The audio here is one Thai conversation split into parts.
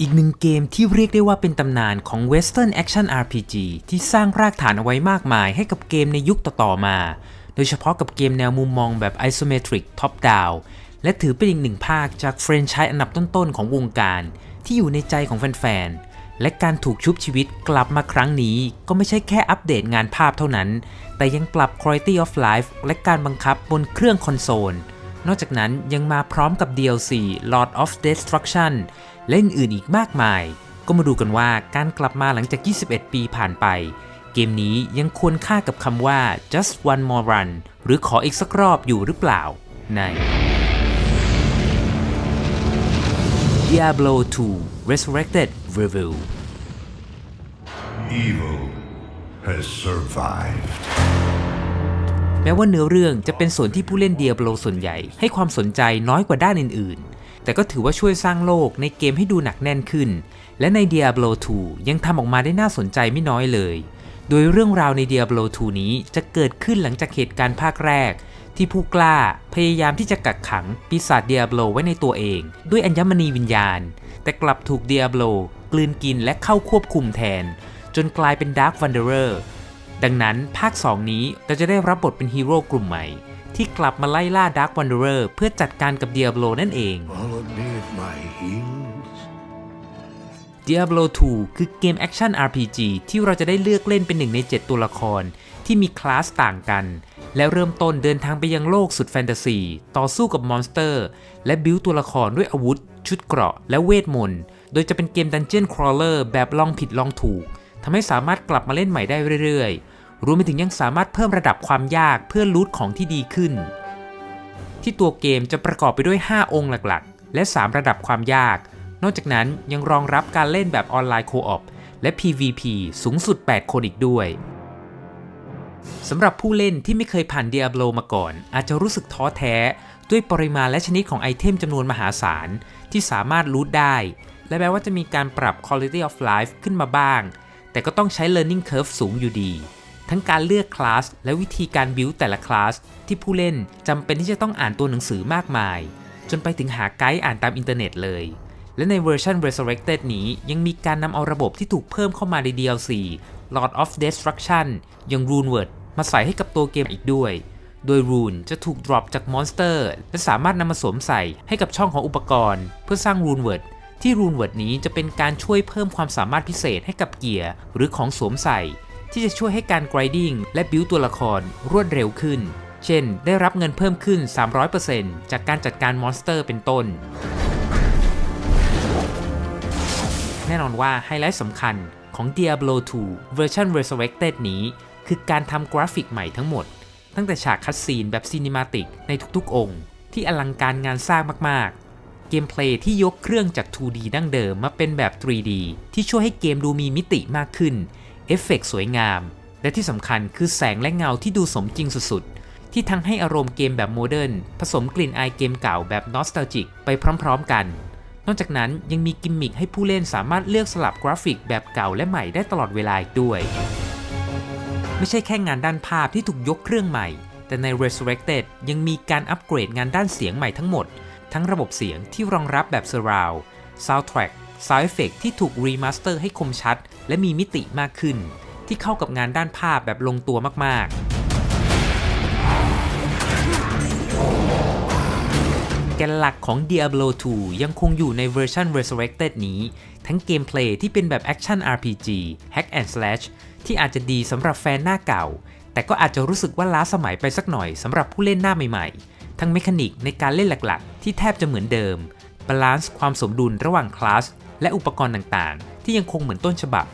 อีกหนึ่งเกมที่เรียกได้ว่าเป็นตำนานของ Western Action RPG ที่สร้างรากฐานเอาไว้มากมายให้กับเกมในยุคต่อๆมา โดยเฉพาะกับเกมแนวมุมมองแบบ Isometric Top Down และถือเป็นอีกหนึ่งภาคจากเฟรนไชส์อันดับต้นๆของวงการ ที่อยู่ในใจของแฟนๆ และการถูกชุบชีวิตกลับมาครั้งนี้ ก็ไม่ใช่แค่อัปเดตงานภาพเท่านั้น แต่ยังปรับ Quality of Life และการบังคับบนเครื่องคอนโซล นอกจากนั้นยังมาพร้อมกับ DLC Lord of Destruction และอื่นๆอีกมากมาย ก็มาดูกันว่าการกลับมาหลังจาก 21 ปีผ่านไป เกมนี้ยังควรค่ากับคำว่า just one more run หรือขออีกสักรอบอยู่หรือเปล่า ใน Diablo 2 Resurrected Review Evil has survived. แม้ว่าเนื้อเรื่องจะเป็นส่วนที่ผู้เล่น Diablo ส่วนใหญ่ให้ความสนใจน้อยกว่าด้านอื่นๆ แต่ก็ถือว่าช่วยสร้างโลกในเกมให้ดูหนักแน่นขึ้น และใน Diablo 2 ยังทำออกมาได้น่าสนใจไม่น้อยเลย โดยเรื่องราวใน Diablo 2 นี้จะเกิดขึ้นหลังจากเหตุการณ์ภาคแรก ที่ผู้กล้าพยายามที่จะกักขังปีศาจ Diablo ไว้ในตัวเอง ด้วยอัญมณีวิญญาณ แต่กลับถูก Diablo กลืนกินและเข้าควบคุมแทน จนกลายเป็น Dark Wanderer ดังนั้นภาค 2 นี้เราจะได้รับบทเป็นฮีโร่กลุ่มใหม่ ที่กลับมาไล่ล่า Dark Wanderer เพื่อจัดการกับ Diablo นั่นเอง Follow me at my heels. Diablo 2คือเกมแอคชั่น RPG ที่เราจะได้เลือกเล่นเป็นหนึ่งใน 7 ตัวละครที่มีคลาสต่างกัน และเริ่มต้นเดินทางไปยังโลกสุดแฟนตาซี ต่อสู้กับมอนสเตอร์ และบิวตัวละครด้วยอาวุธ ชุดเกราะ และเวทมนต์ โดยจะเป็นเกม Dungeon Crawler แบบลองผิดลองถูกทำให้สามารถกลับมาเล่นใหม่ได้เรื่อยๆ รวมไปถึงยังสามารถเพิ่มระดับความยากเพื่อลูทของที่ดีขึ้น ที่ตัวเกมจะประกอบไปด้วย 5 องค์หลักๆ และ 3 ระดับความยาก นอกจากนั้นยังรองรับการเล่นแบบออนไลน์โคออปและ PVP สูงสุด 8 คนอีกด้วยสำหรับผู้เล่นที่ไม่เคยผ่าน Diablo มาก่อน อาจจะรู้สึกท้อแท้ ด้วยปริมาณและชนิดของไอเทมจำนวนมหาศาล ที่สามารถรูทได้ และแม้ว่าจะมีการปรับ Quality of Life ขึ้นมาบ้าง แต่ก็ต้องใช้ Learning Curve สูงอยู่ดี ทั้งการเลือกคลาสและวิธีการบิวแต่ละคลาสที่ผู้เล่นจำเป็นที่จะต้องอ่านตัวหนังสือมากมาย จนไปถึงหาไกด์อ่านตามอินเทอร์เน็ตเลย และในเวอร์ชัน Resurrected นี้ยังมีการนำเอาระบบที่ถูกเพิ่มเข้ามาใน DLC Lord of Destruction อย่าง Runeward มาใส่ให้กับตัวเกมอีกด้วย โดย Rune จะถูก drop จากมอนสเตอร์และสามารถนำมาสวมใส่ให้กับช่องของอุปกรณ์ เพื่อสร้าง Runeward ที่ Runeward นี้จะเป็นการช่วยเพิ่มความสามารถพิเศษให้กับเกียร์หรือของสวมใส่ ที่จะช่วยให้การ grinding และ build ตัวละครรวดเร็วขึ้น เช่น ได้รับเงินเพิ่มขึ้น 300%จากการจัดการมอนสเตอร์เป็นต้น แน่นอนว่าไฮไลท์สำคัญของ Diablo 2 Version Resurrected นี้ คือการทำกราฟิกใหม่ทั้งหมด ตั้งแต่ฉากคัดซีนแบบซีนิมาติกในทุกๆ องค์ ที่อลังการงานสร้างมากๆ เกมเพลย์ที่ยกเครื่องจาก 2D ดั้งเดิมมาเป็นแบบ 3D ที่ช่วยให้เกมดูมีมิติมากขึ้น เอฟเฟกต์สวยงาม และที่สำคัญคือแสงและเงาที่ดูสมจริงสุดๆ ที่ทั้งให้อารมณ์เกมแบบโมเดิร์นผสมกลิ่นอายเกมเก่าแบบนอสตาจิกไปพร้อมๆกัน นอกจากนั้นยังมีกิมมิคให้ผู้เล่นสามารถเลือกสลับกราฟิกแบบเก่าและใหม่ได้ตลอดเวลาอีกด้วย ไม่ใช่แค่งานด้านภาพที่ถูกยกเครื่องใหม่ แต่ใน Resurrected ยังมีการอัปเกรดงานด้านเสียงใหม่ทั้งหมด ทั้งระบบเสียงที่รองรับแบบ Surround Soundtrack Sound Effect ที่ถูกรีมาสเตอร์ให้คมชัด และมีมิติมากขึ้น ที่เข้ากับงานด้านภาพแบบลงตัวมากๆ แกนหลักของ Diablo 2 ยังคงอยู่ในเวอร์ชัน Resurrected นี้ ทั้งเกมเพลย์ที่เป็นแบบ Action RPG Hack and Slash ที่อาจจะดีสำหรับแฟนหน้าเก่า แต่ก็อาจจะรู้สึกว่าล้าสมัยไปสักหน่อยสำหรับผู้เล่นหน้าใหม่ๆ ทั้งเมคานิกในการเล่นหลักๆ ที่แทบจะเหมือนเดิมบาลานซ์ความสมดุลระหว่างคลาส และอุปกรณ์ต่างๆ ที่ยังคงเหมือนต้นฉบับ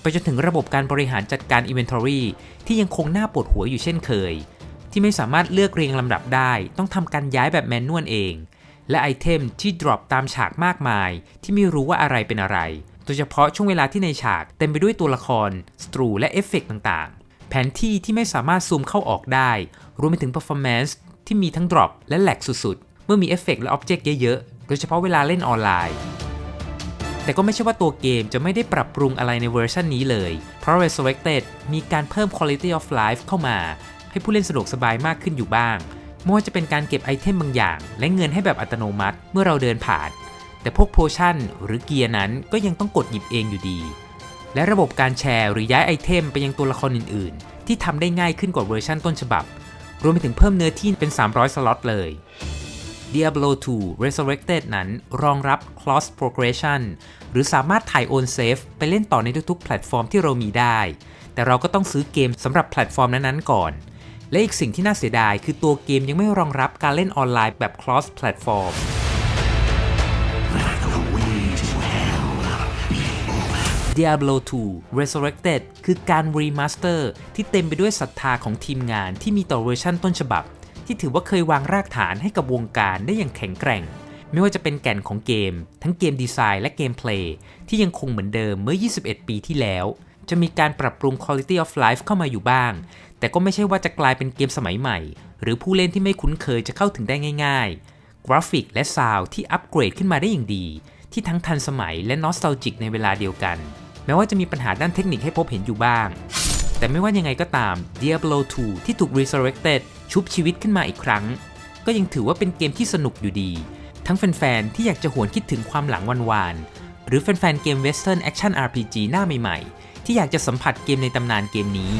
ไปจนถึงระบบการบริหารจัดการ Inventory ที่ยังคงน้าปวดหัวอยู่เช่นเคย ที่ไม่สามารถเลือกเรียงลำดับได้ ต้องทำการย้ายแบบแมนนวลเอง และไอเทมที่ drop ตามฉากมากมาย ที่ไม่รู้ว่าอะไรเป็นอะไร โดยเฉพาะช่วงเวลาที่ในฉากเต็มไปด้วยตัวละครสตรูและเอฟเฟกต่างๆ แผนที่ที่ไม่สามารถซูมเข้าออกได้ รวมไปถึง performance ที่มีทั้ง drop และแหลกสุดๆ เมื่อมีเอฟเฟกและอ็อบเจกต์เยอะๆ โดยเฉพาะเวลาเล่นออนไลน์ แต่ก็ไม่ใช่ว่าตัวเกมจะไม่ได้ปรับปรุงอะไรในเวอร์ชันนี้เลย เพราะ Resurrected มีการเพิ่ม Quality of Life เข้ามา ให้ผู้เล่นสะดวกสบายมากขึ้นอยู่บ้างไม่ว่าจะเป็นการเก็บไอเทมบางอย่าง และเงินให้แบบอัตโนมัติเมื่อเราเดินผ่าน แต่พวกโพชั่นหรือเกียร์นั้นก็ยังต้องกดหยิบเองอยู่ดี และระบบการแชร์หรือย้ายไอเทมไปยังตัวละครอื่น ๆ ที่ทำได้ง่ายขึ้นกว่าเวอร์ชันต้นฉบับ รวมไปถึงเพิ่มเนื้อที่เป็น 300 สล็อตเลย Diablo 2 Resurrected นั้นรองรับ cross progression หรือสามารถถ่ายโอนเซฟไปเล่นต่อในทุกๆ แพลตฟอร์มที่เรามีได้ แต่เราก็ต้องซื้อเกมสำหรับแพลตฟอร์มนั้นๆก่อน และอีกสิ่งที่น่าเสียดายคือตัวเกมยังไม่รองรับการเล่นออนไลน์แบบ cross platform Diablo 2 Resurrected คือการรีมาสเตอร์ที่เต็มไปด้วยศรัทธาของทีมงานที่มีต่อเวอร์ชันต้นฉบับ ที่ถือว่าเคยวางรากฐานให้กับวงการได้อย่างแข็งแกร่ง ไม่ว่าจะเป็นแก่นของเกม ทั้งเกมดีไซน์และเกมเพลย์ที่ยังคงเหมือนเดิมเมื่อ 21 ปีที่แล้ว จะมีการปรับปรุง Quality of Life เข้ามาอยู่บ้าง แต่ก็ไม่ใช่ว่าจะกลายเป็นเกมสมัยใหม่ หรือผู้เล่นที่ไม่คุ้นเคยจะเข้าถึงได้ง่ายๆ กราฟิกและซาวด์ที่อัปเกรดขึ้นมาได้อย่างดี ที่ทั้งทันสมัยและนอสต a ลจิกในเวลาเดียวกัน แม้ว่าจะมีปัญหาด้านเทคนิคให้พบเห็นอยู่บ้าง แต่ไม่ว่ายังไงก็ตาม Diablo 2 ที่ถูก Resurrected ชุบชีวิตขึ้นมาอีกครั้ง ก็ยังถือว่าเป็นเกมที่สนุกอยู่ดี ทั้งแฟนๆ ที่อยากจะหวนคิดถึงความหลังวันวานๆ หรือแฟนๆ เกม Western Action RPG หน้าใหม่ๆ ที่อยากจะสัมผัสเกมในตำนานเกมนี้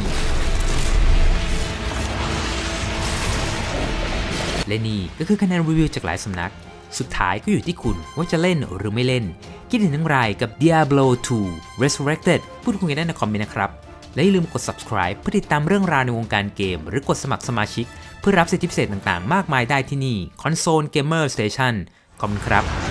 และนี่ก็คือคะแนนรีวิวจากหลายสำนัก สุดท้ายก็อยู่ที่คุณว่าจะเล่นหรือไม่เล่น คิดเห็นอย่างไรกับ Diablo 2 Resurrected พูดคุยกันได้ในคอมเมนต์นะครับ และอย่าลืมกด subscribe เพื่อติดตามเรื่องราวในวงการเกม หรือกดสมัครสมาชิก เพื่อรับสิทธิพิเศษต่างๆ มากมายได้ที่นี่ Console Gamer Station ขอบคุณครับ